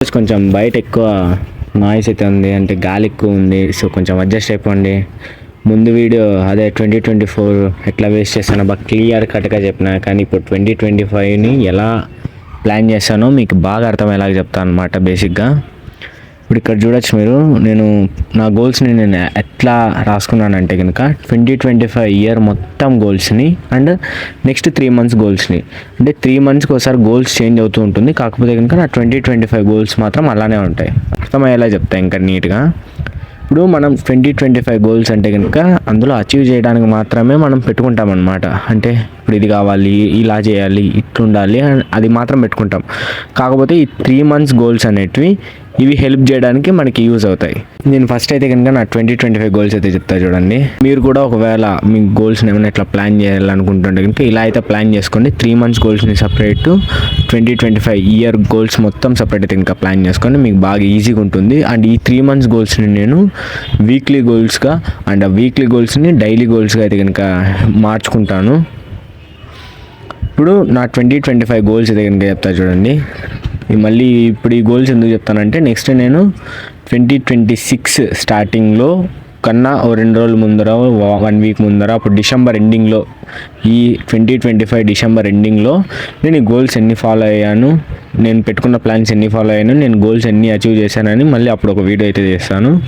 కొంచెం బయట ఎక్కువ నాయిస్ అయితే ఉంది అంటే గాలి ఎక్కువ ఉంది సో కొంచెం అడ్జస్ట్ అయిపోండి. ముందు వీడియో అదే ట్వంటీ ట్వంటీ ఫోర్ ఎట్లా వేస్ట్ చేస్తానో బాగా క్లియర్ కట్గా చెప్పిన కానీ ఇప్పుడు ట్వంటీ ట్వంటీ ఫైవ్ని ఎలా ప్లాన్ చేస్తానో మీకు బాగా అర్థమయ్యేలాగా చెప్తాను అనమాట బేసిక్గా ఇప్పుడు ఇక్కడ చూడొచ్చు మీరు. నేను నా గోల్స్ని నేను ఎట్లా రాసుకున్నానంటే కనుక ట్వంటీ ట్వంటీ ఫైవ్ ఇయర్ మొత్తం గోల్స్ని అండ్ నెక్స్ట్ త్రీ మంత్స్ గోల్స్ని అంటే త్రీ మంత్స్కి ఒకసారి గోల్స్ చేంజ్ అవుతూ ఉంటుంది. కాకపోతే కనుక నా ట్వంటీ ట్వంటీ ఫైవ్ గోల్స్ మాత్రం అలానే ఉంటాయి. అర్థమయ్యేలా చెప్తాయి ఇంకా నీట్గా. ఇప్పుడు మనం ట్వంటీ ట్వంటీ ఫైవ్ గోల్స్ అంటే కనుక అందులో అచీవ్ చేయడానికి మాత్రమే మనం పెట్టుకుంటాం అనమాట అంటే ఇప్పుడు ఇది కావాలి ఇలా చేయాలి ఇట్లుండాలి అండ్ అది మాత్రం పెట్టుకుంటాం. కాకపోతే ఈ త్రీ మంత్స్ గోల్స్ అనేటివి ఇవి హెల్ప్ చేయడానికి మనకి యూజ్ అవుతాయి. నేను ఫస్ట్ అయితే కనుక నా ట్వంటీ ట్వంటీ ఫైవ్ గోల్స్ అయితే చెప్తా చూడండి. మీరు కూడా ఒకవేళ మీ గోల్స్ని ఏమైనా ఇట్లా ప్లాన్ చేయాలనుకుంటుంటే కనుక ఇలా అయితే ప్లాన్ చేసుకోండి. Three months గోల్స్ని separate twenty twenty five year goals మొత్తం సపరేట్ అయితే ఇంకా ప్లాన్ చేసుకోండి. మీకు బాగా ఈజీగా ఉంటుంది. అండ్ ఈ త్రీ మంత్స్ గోల్స్ని నేను వీక్లీ గోల్స్గా అండ్ ఆ వీక్లీ గోల్స్ని డైలీ గోల్స్గా అయితే కనుక మార్చుకుంటాను. ఇప్పుడు నా ట్వంటీ ట్వంటీ ఫైవ్ గోల్స్ అయితే కనుక చెప్తా చూడండి. మళ్ళీ ఇప్పుడు ఈ గోల్స్ ఎందుకు చెప్తానంటే నెక్స్ట్ నేను ట్వంటీ ట్వంటీ సిక్స్ స్టార్టింగ్లో కన్నా ఓ రెండు రోజుల ముందర వన్ వీక్ ముందర అప్పుడు డిసెంబర్ ఎండింగ్లో ఈ ట్వంటీ ట్వంటీ ఫైవ్ డిసెంబర్ ఎండింగ్లో నేను ఈ గోల్స్ ఎన్ని ఫాలో అయ్యాను నేను పెట్టుకున్న ప్లాన్స్ ఎన్ని ఫాలో అయ్యాను నేను గోల్స్ ఎన్ని అచీవ్ చేశానని మళ్ళీ అప్పుడు ఒక వీడియో అయితే చేస్తాను.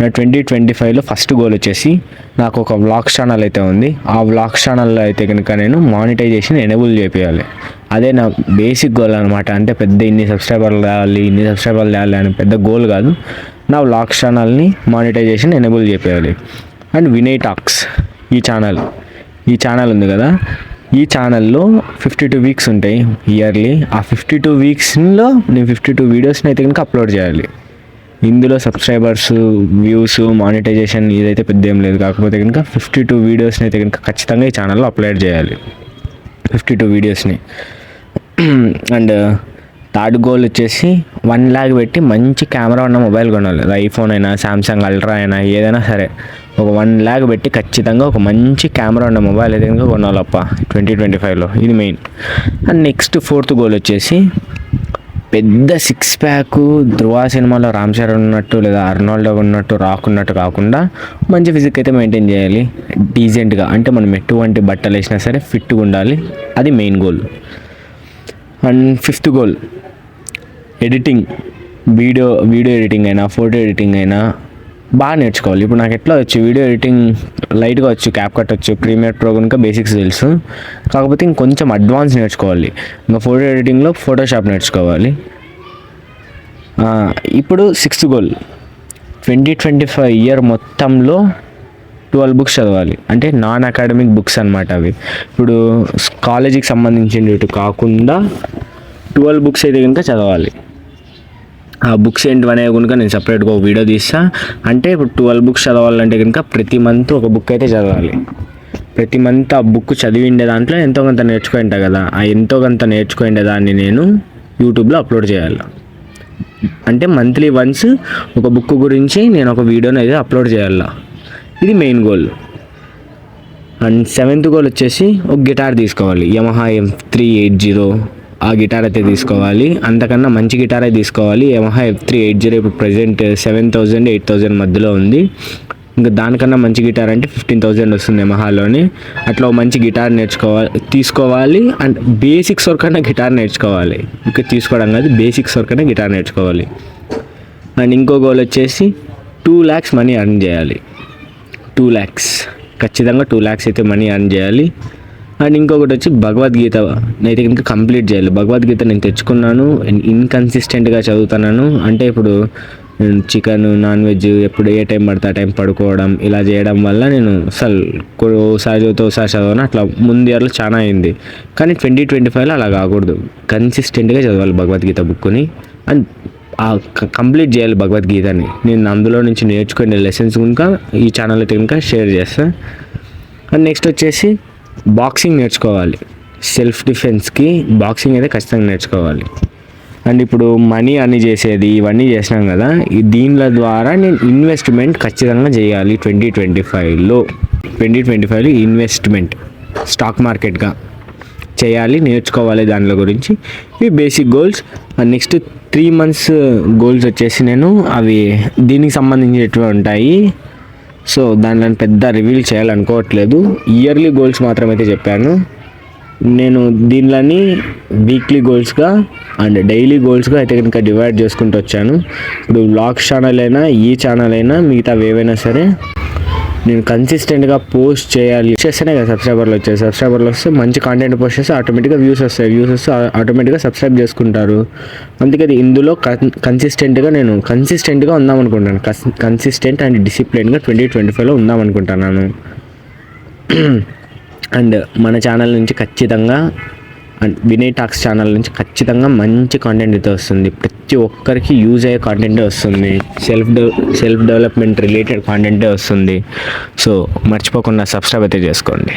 నా ట్వంటీ ట్వంటీ ఫైవ్లో ఫస్ట్ గోల్ వచ్చేసి నాకు ఒక వ్లాగ్స్ ఛానల్ అయితే ఉంది. ఆ వ్లాగ్స్ ఛానల్లో అయితే కనుక నేను మానిటైజేషన్ ఎనేబుల్ చేయాలి అదే నా బేసిక్ గోల్ అనమాట అంటే పెద్ద ఇన్ని సబ్స్క్రైబర్లు రావాలి ఇన్ని సబ్స్క్రైబర్లు తేవాలి అని పెద్ద గోల్ కాదు. నా వ్లాగ్స్ ఛానల్ని మానిటైజేషన్ ఎనేబుల్ చేయాలి. అండ్ వినయ్ టాక్స్ ఈ ఛానల్ ఈ ఛానల్ ఉంది కదా. ఈ ఛానల్లో ఫిఫ్టీ టూ వీక్స్ ఉంటాయి ఇయర్లీ ఆ ఫిఫ్టీ టూ వీక్స్లో నేను ఫిఫ్టీ టూ వీడియోస్ని అయితే కనుక అప్లోడ్ చేయాలి. ఇందులో సబ్స్క్రైబర్స్ వ్యూస్ మానిటైజేషన్ ఇదైతే పెద్ద ఏం లేదు. కాకపోతే కనుక ఫిఫ్టీ టూ వీడియోస్ని అయితే కనుక ఖచ్చితంగా ఈ ఛానల్లో అప్లోడ్ చేయాలి. ఫిఫ్టీ టూ వీడియోస్ని అండ్ థర్డ్ గోల్ వచ్చేసి వన్ ల్యాక్ పెట్టి మంచి కెమెరా ఉన్న మొబైల్ కొనాలి. ఐఫోన్ అయినా శాంసంగ్ అల్ట్రా అయినా ఏదైనా సరే. ఒక వన్ ల్యాక్ పెట్టి ఖచ్చితంగా ఒక మంచి కెమెరా ఉన్న మొబైల్ అయితే కొనాలప్ప ట్వంటీ ట్వంటీ ఫైవ్లో. ఇది main. And next fourth goal వచ్చేసి పెద్ద సిక్స్ ప్యాక్ ధ్రువ సినిమాలో రామ్ చరణ్ ఉన్నట్టు లేదా అర్నాల్డో ఉన్నట్టు రాక్ ఉన్నట్టు కాకుండా మంచి ఫిజిక్ అయితే మెయింటైన్ చేయాలి. డీసెంట్గా అంటే మనం ఎటువంటి బట్టలు వేసినా సరే ఫిట్గా ఉండాలి. అది main goal. And fifth goal editing video video editing అయినా ఫోటో ఎడిటింగ్ అయినా బాగా నేర్చుకోవాలి. ఇప్పుడు నాకు ఎట్లా వచ్చు? వీడియో ఎడిటింగ్ లైట్గా వచ్చు క్యాప్ కట్ వచ్చు ప్రీమియర్ ప్రో కనుక బేసిక్స్ తెలుసు. కాకపోతే ఇంకొంచెం అడ్వాన్స్ నేర్చుకోవాలి. ఇంకా ఫోటో ఎడిటింగ్లో ఫోటోషాప్ నేర్చుకోవాలి. ఇప్పుడు sixth goal twenty twenty five year మొత్తంలో ట్వెల్వ్ బుక్స్ చదవాలి. అంటే నాన్ అకాడమిక్ బుక్స్ అనమాట అవి. ఇప్పుడు కాలేజీకి సంబంధించినవి కాకుండా ట్వెల్వ్ బుక్స్ అయితే కనుక చదవాలి. ఆ బుక్స్ ఏంటివనే కనుక నేను సపరేట్గా ఒక వీడియో తీస్తా. అంటే ఇప్పుడు ట్వెల్వ్ బుక్స్ చదవాలంటే కనుక ప్రతి మంత్ ఒక బుక్ అయితే చదవాలి. ప్రతి మంత్ ఆ బుక్ చదివిండే దాంట్లో ఎంతో కొంత నేర్చుకుంటా కదా. ఆ ఎంతో కొంత నేర్చుకుండే దాన్ని నేను యూట్యూబ్లో అప్లోడ్ చేయాలి. అంటే మంత్లీ వన్స్ ఒక బుక్ గురించి నేను ఒక వీడియోని అయితే అప్లోడ్ చేయాలి. ఇది main goal and seventh goal వచ్చేసి ఒక గిటార్ తీసుకోవాలి. Yamaha M three eight zero ఆ గిటార్ అయితే తీసుకోవాలి. అంతకన్నా మంచి గిటారే తీసుకోవాలి. Yamaha F three eight zero ఇప్పుడు present seven thousand eight thousand మధ్యలో ఉంది. ఇంకా దానికన్నా మంచి గిటార్ అంటే ఫిఫ్టీన్ థౌజండ్ వస్తుంది యమహాలోని అట్లా మంచి గిటార్ నేర్చుకోవాలి తీసుకోవాలి. అండ్ బేసిక్స్ వరకైనా గిటార్ నేర్చుకోవాలి. ఇంకా తీసుకోవడం కాదు బేసిక్స్ వరకైనా గిటార్ నేర్చుకోవాలి. అండ్ ఇంకో గోల్ వచ్చేసి టూ ల్యాక్స్ మనీ అర్న్ చేయాలి. టూ ల్యాక్స్. ఖచ్చితంగా టూ ల్యాక్స్ అయితే మనీ అర్న్ చేయాలి. అండ్ ఇంకొకటి వచ్చి భగవద్గీత. అయితే కనుక కంప్లీట్ చేయాలి. భగవద్గీత నేను తెచ్చుకున్నాను. ఇన్కన్సిస్టెంట్గా చదువుతున్నాను. అంటే ఇప్పుడు చికెన్ నాన్ వెజ్ ఎప్పుడు ఏ టైం పడితే ఆ టైం పడుకోవడం ఇలా చేయడం వల్ల నేను అసలు ఒకసారి ఓసారి ఒకసారి చదవను. అట్లా ముందు ఇయర్లో చాలా అయింది. కానీ ట్వంటీ ట్వంటీ ఫైవ్లో అలా కాకూడదు. కన్సిస్టెంట్గా చదవాలి భగవద్గీత బుక్ని అండ్ కంప్లీట్ చేయాలి భగవద్గీతని. నేను అందులో నుంచి నేర్చుకునే లెసన్స్ కనుక ఈ ఛానల్ అయితే కనుక షేర్ చేస్తాను అండ్ నెక్స్ట్ వచ్చేసి బాక్సింగ్ నేర్చుకోవాలి. సెల్ఫ్ డిఫెన్స్కి బాక్సింగ్ అయితే ఖచ్చితంగా నేర్చుకోవాలి. అండ్ ఇప్పుడు మనీ అని చేసేది ఇవన్నీ చేసినాం కదా ఈ దీనిల ద్వారా నేను ఇన్వెస్ట్మెంట్ ఖచ్చితంగా చేయాలి. ట్వంటీ ట్వంటీ ఫైవ్లో ట్వంటీ ట్వంటీ ఫైవ్లో ఇన్వెస్ట్మెంట్ స్టాక్ మార్కెట్గా చేయాలి నేర్చుకోవాలి దానిలో గురించి. ఇవి basic goals next three months goals వచ్చేసి నేను అవి దీనికి సంబంధించినవి ఉంటాయి. సో దానిలో పెద్ద రివీల్ చేయాలనుకోవట్లేదు. ఇయర్లీ గోల్స్ మాత్రమైతే చెప్పాను. నేను దీనిలోని వీక్లీ గోల్స్గా అండ్ డైలీ గోల్స్గా అయితే కనుక డివైడ్ చేసుకుంటూ వచ్చాను. ఇప్పుడు వ్లాగ్స్ ఛానల్ అయినా ఈ ఛానల్ అయినా మిగతా ఏవైనా సరే నేను కన్సిస్టెంట్గా పోస్ట్ చేయాలి. చేస్తేనే కదా సబ్స్క్రైబర్లు వచ్చాయి సబ్స్క్రైబర్లు వస్తే మంచి కాంటెంట్ పోస్ట్ చేస్తే ఆటోమేటిక్గా వ్యూస్ వస్తాయి. వ్యూస్ వస్తే ఆటోమేటిక్గా సబ్స్క్రైబ్ చేసుకుంటారు. అందుకే ఇందులో ఇందులో కన్సిస్టెంట్గా నేను కన్సిస్టెంట్గా ఉందాం అనుకుంటాను. కన్సిస్టెంట్ అండ్ డిసిప్లిన్గా ట్వంటీ ట్వంటీ ఫైవ్లో ఉందాం అనుకుంటున్నాను అండ్ మన ఛానల్ నుంచి ఖచ్చితంగా వినయ్ టాక్స్ ఛానల్ నుంచి ఖచ్చితంగా మంచి కాంటెంట్ అయితే వస్తుంది. ప్రతి ఒక్కరికి యూజ్ అయ్యే కాంటెంటే వస్తుంది. Self dev self development related కంటెంటే వస్తుంది. సో మర్చిపోకుండా సబ్స్క్రైబ్ అయితే చేసుకోండి.